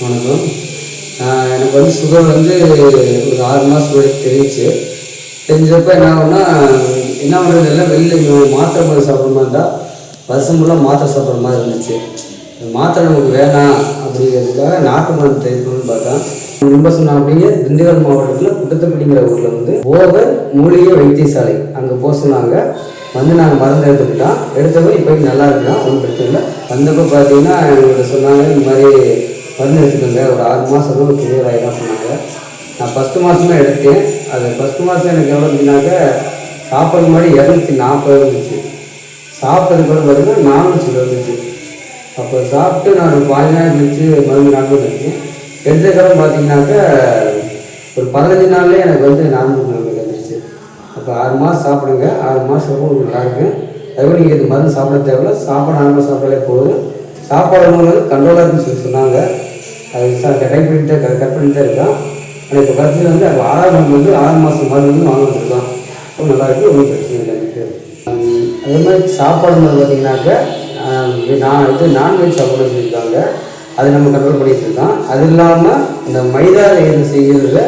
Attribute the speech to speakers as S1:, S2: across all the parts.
S1: வணக்கம் எனக்கு வந்து சுகர் வந்து ஒரு ஆறு மாதம் வரைக்கும் தெரிஞ்சு. தெரிஞ்சப்போ என்ன ஆகும்னா என்ன பண்ணுறது இல்லை வெளியில் மாத்திரை மருந்து சாப்பிட்ற மாதிரி இருந்தால் வருஷம் ஃபுல்லாக மாத்திரை சாப்பிட்ற மாதிரி இருந்துச்சு. மாத்திரை நமக்கு வேணாம் அப்படிங்கிறதுக்காக நாட்டு மருந்து ட்ரை பண்ணணும்னு பார்த்தேன். ரொம்ப சொன்னாங்க அப்படிங்க திண்டுக்கல் மாவட்டத்தில் குட்டத்தப்பட்டிங்கிற ஊரில் வந்து ஓவர் மூலிகை வைத்தியசாலை அங்கே போக சொன்னாங்க. வந்து நாங்கள் மருந்து எடுத்துக்கிட்டோம். எடுத்தப்போ இப்போ நல்லா இருக்கலாம் ஒன்றும் பிரச்சனை இல்லை. வந்தப்போ பார்த்தீங்கன்னா எங்களுக்கு சொன்னாங்க இந்த மாதிரி மருந்து எடுத்துக்கோங்க. ஒரு ஆறு மாதம் கிளியர் ஆகிடும் சொன்னாங்க. நான் ஃபஸ்ட்டு மாதமே எடுத்தேன். அது ஃபஸ்ட்டு மாதம் எனக்கு எவ்வளோ இருந்துச்சுனாக்க சாப்பிட்ற மாதிரி இரநூத்தி நாற்பது இருந்துச்சு. சாப்பிட்டதுக்கு பிறகு பார்த்தீங்கன்னா நானூற்றி இருந்துச்சு அப்போ சாப்பிட்டு நான் ஒரு பாஞ்சு நாள் இருந்துச்சு மருந்து நானூறு இருக்கேன் எடுத்ததுக்கப்புறம் பார்த்தீங்கன்னாக்க ஒரு பதினஞ்சு நாள்லேயே எனக்கு வந்து நானூறு நானூறு இருந்துச்சு. அப்போ ஆறு மாதம் சாப்பிடுங்க. ஆறு மாதம் உங்களுக்கு நல்லா அதுவும் நீங்கள் இது மருந்து சாப்பிட தேவையில்ல. சாப்பாடு ஆறு மாதம் சாப்பிட்டாலே போதும். சாப்பாடு வந்து கண்ட்ரோலாக இருக்குன்னு சொல்லி சொன்னாங்க. அது சார் கட் பண்ணிட்டு கட் கட் பண்ணிட்டே இருக்கான். ஆனால் இப்போ கடைசியில் வந்து அது ஆறாம் மாதம் வந்து ஆறு மாதம் மாதிரி வந்து வாங்க ரொம்ப நல்லா இருக்குது ஒன்றும் பிரச்சனை இல்லை எனக்கு. அதே மாதிரி சாப்பாடு வந்து பார்த்தீங்கன்னாக்க நான் இது நான்வெஜ் சாப்பாடு சொல்லியிருக்காங்க அது நம்ம கண்ட்ரோல் பண்ணிட்டு இருக்கோம். அது இல்லாமல் இந்த மைதா இது செய்யறதுல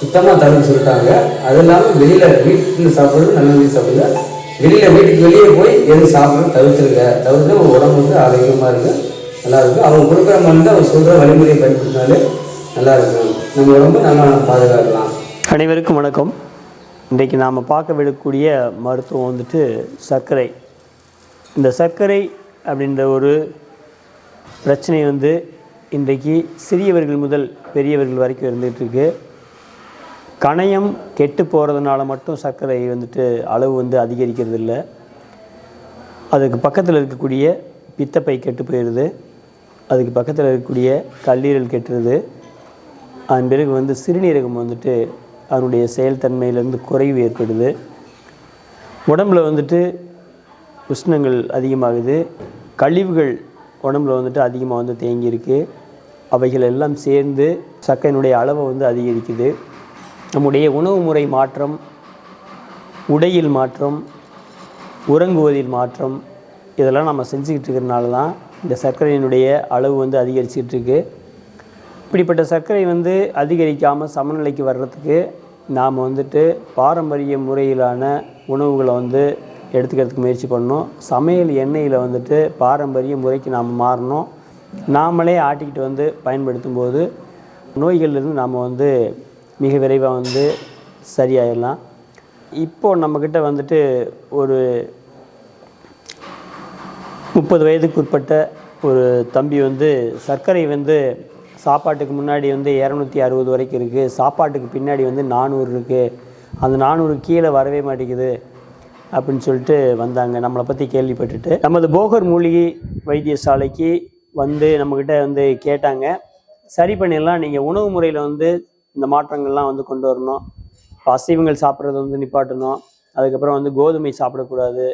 S1: சுத்தமாக தவிர்த்து சொல்லிட்டாங்க. அது இல்லாமல் வெளியில் வீட்டில் சாப்பிட்றது நல்ல வீட்டு சாப்பிடுங்க வெளியில் வீட்டுக்கு வெளியே போய் எது சாப்பிட்றது தவிர்த்துருங்க. தவிர்த்து உடம்பு வந்து ஆரோக்கியமாக இருக்கும் நல்லாயிருக்கும். அவங்க கொடுக்குற மருந்து அவங்க சொல்கிற வழிமுறையை பயன்படுத்தினாலே நல்லாயிருக்கும். நம்ம உடம்பு நல்லா பாதுகாக்கலாம்.
S2: அனைவருக்கும் வணக்கம். இன்றைக்கு நாம் பார்க்க விடக்கூடிய மருத்துவம் வந்துட்டு சர்க்கரை. இந்த சர்க்கரை அப்படின்ற ஒரு பிரச்சனை வந்து இன்றைக்கு சிறியவர்கள் முதல் பெரியவர்கள் வரைக்கும் இருந்துகிட்ருக்கு கணையம் கெட்டு போகிறதுனால மட்டும் சர்க்கரை வந்துட்டு அளவு வந்து அதிகரிக்கிறது இல்லை அதுக்கு பக்கத்தில் இருக்கக்கூடிய பித்தப்பை கெட்டு போயிடுது அதுக்கு பக்கத்தில் இருக்கக்கூடிய கல்லீரல் கெட்டுறது. அதன் பிறகு வந்து சிறுநீரகம் வந்துட்டு அதனுடைய செயல்தன்மையிலேருந்து குறைவு ஏற்படுது. உடம்புல வந்துட்டு உஷ்ணங்கள் அதிகமாகுது. கழிவுகள் உடம்புல வந்துட்டு அதிகமாக வந்து தேங்கியிருக்கு. அவைகள் எல்லாம் சேர்ந்து சக்கையினுடைய அளவை வந்து அதிகரிக்குது. நம்முடைய உணவு முறை மாற்றம் உடையில் மாற்றம் உறங்குவதில் மாற்றம் இதெல்லாம் நம்ம செஞ்சுக்கிட்டு இருக்கிறனால தான் இந்த சர்க்கரையினுடைய அளவு வந்து அதிகரிச்சிக்கிட்டு இருக்கு இப்படிப்பட்ட சர்க்கரை வந்து அதிகரிக்காமல் சமநிலைக்கு வர்றதுக்கு நாம் வந்துட்டு பாரம்பரிய முறையிலான உணவுகளை வந்து எடுத்துக்கிறதுக்கு முயற்சி பண்ணணும். சமையல் எண்ணெயில் வந்துட்டு பாரம்பரிய முறைக்கு நாம் மாறணும். நாமளே ஆட்டிக்கிட்டு வந்து பயன்படுத்தும் போது நோய்கள்லேருந்து நாம் வந்து மிக விரைவாக வந்து சரியாயிடலாம். இப்போது நம்மக்கிட்ட வந்துட்டு ஒரு முப்பது வயதுக்கு உட்பட்ட ஒரு தம்பி வந்து சர்க்கரை வந்து சாப்பாட்டுக்கு முன்னாடி வந்து இரநூத்தி அறுபது வரைக்கும் இருக்குது சாப்பாட்டுக்கு பின்னாடி வந்து நானூறு இருக்குது அந்த நானூறு கீழே வரவே மாட்டேங்குது அப்படின்னு சொல்லிட்டு வந்தாங்க. நம்மளை பற்றி கேள்விப்பட்டுட்டு. நமது போகர் மூலிகை வைத்தியசாலைக்கு வந்து நம்மக்கிட்ட வந்து கேட்டாங்க. சரி பண்ணிடலாம். நீங்கள் உணவு முறையில் வந்து இந்த மாற்றங்கள்லாம் வந்து கொண்டு வரணும். இப்போ அசைவங்கள் சாப்பிட்றது வந்து நிப்பாட்டணும். அதுக்கப்புறம் வந்து கோதுமை சாப்பிடக்கூடாது.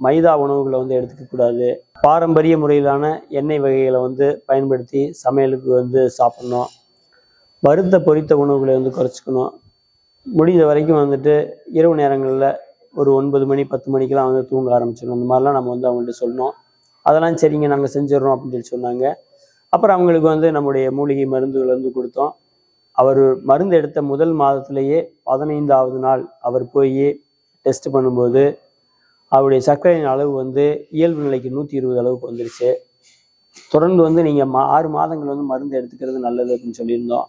S2: மைதா உணவுகளை வந்து எடுத்துக்கக்கூடாது பாரம்பரிய முறையிலான எண்ணெய் வகைகளை வந்து பயன்படுத்தி சமையலுக்கு வந்து சாப்பிடணும். வறுத்த பொரித்த உணவுகளை வந்து குறைச்சிக்கணும். முடிந்த வரைக்கும் வந்துட்டு இரவு நேரங்களில் ஒரு ஒன்பது மணி பத்து மணிக்கெல்லாம் வந்து தூங்க ஆரம்பிச்சிடணும். இந்த மாதிரிலாம் நம்ம வந்து அவங்கள்ட்ட சொன்னோம் அதெல்லாம் சரிங்க நாங்கள் செஞ்சிடறோம் அப்படின்னு சொல்லி சொன்னாங்க. அப்புறம் அவங்களுக்கு வந்து நம்முடைய மூலிகை மருந்துகள் வந்து கொடுத்தோம். அவர் மருந்து எடுத்த முதல் மாதத்திலேயே பதினைந்தாவது நாள் அவர் போய் டெஸ்ட் பண்ணும்போது அவருடைய சர்க்கரையின் அளவு வந்து இயல்பு நிலைக்கு நூற்றி இருபது அளவுக்கு வந்துருச்சு. தொடர்ந்து வந்து நீங்கள் மா ஆறு மாதங்கள் வந்து மருந்து எடுத்துக்கிறது நல்லது அப்படின்னு சொல்லியிருந்தோம்.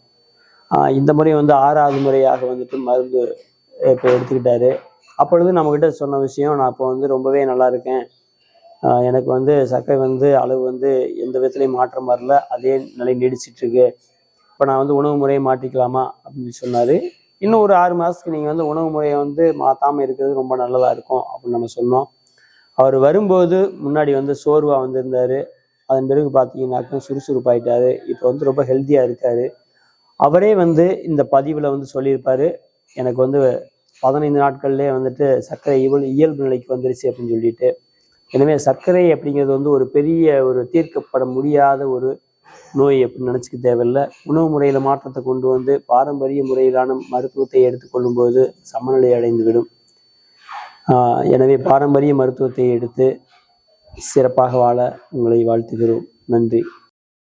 S2: இந்த முறை வந்து ஆறாவது முறையாக வந்துட்டு மருந்து இப்போ எடுத்துக்கிட்டாரு. அப்பொழுது நம்மக்கிட்ட சொன்ன விஷயம் நான் இப்போ வந்து ரொம்பவே நல்லா இருக்கேன். எனக்கு வந்து சர்க்கரை வந்து அளவு வந்து எந்த விதத்துலையும் மாற்றம் வரல. அதே நிலை நீடிச்சிட்ருக்கு இப்போ நான் வந்து உணவு முறையை மாற்றிக்கலாமா அப்படின்னு சொன்னார். இன்னும் ஒரு ஆறு மாதத்துக்கு நீங்கள் வந்து உணவு முறையை வந்து மாற்றாமல் இருக்கிறது ரொம்ப நல்லதாக இருக்கும் அப்படின்னு நம்ம சொன்னோம். அவர் வரும்போது முன்னாடி வந்து சோர்வாக வந்திருந்தார். அதன் பிறகு பார்த்தீங்கன்னாக்கா சுறுசுறுப்பாயிட்டாரு. இப்போ வந்து ரொம்ப ஹெல்த்தியாக இருக்காரு. அவரே வந்து இந்த பதிவில் வந்து சொல்லியிருப்பார். எனக்கு வந்து பதினைந்து நாட்கள்லேயே வந்துட்டு சர்க்கரை இயல்பு இயல்பு நிலைக்கு வந்துருச்சு அப்படின்னு சொல்லிட்டு. எனவே சர்க்கரை அப்படிங்கிறது வந்து ஒரு பெரிய ஒரு தீர்க்கப்பட முடியாத ஒரு நோய் அப்படின்னு நினச்சிக்க தேவையில்லை. உணவு முறையில் மாற்றத்தை கொண்டு வந்து பாரம்பரிய முறையிலான மருத்துவத்தை எடுத்துக்கொள்ளும்போது சமநிலை அடைந்துவிடும். எனவே பாரம்பரிய மருத்துவத்தை எடுத்து சிறப்பாக வாழ உங்களை வாழ்த்துகிறோம். நன்றி.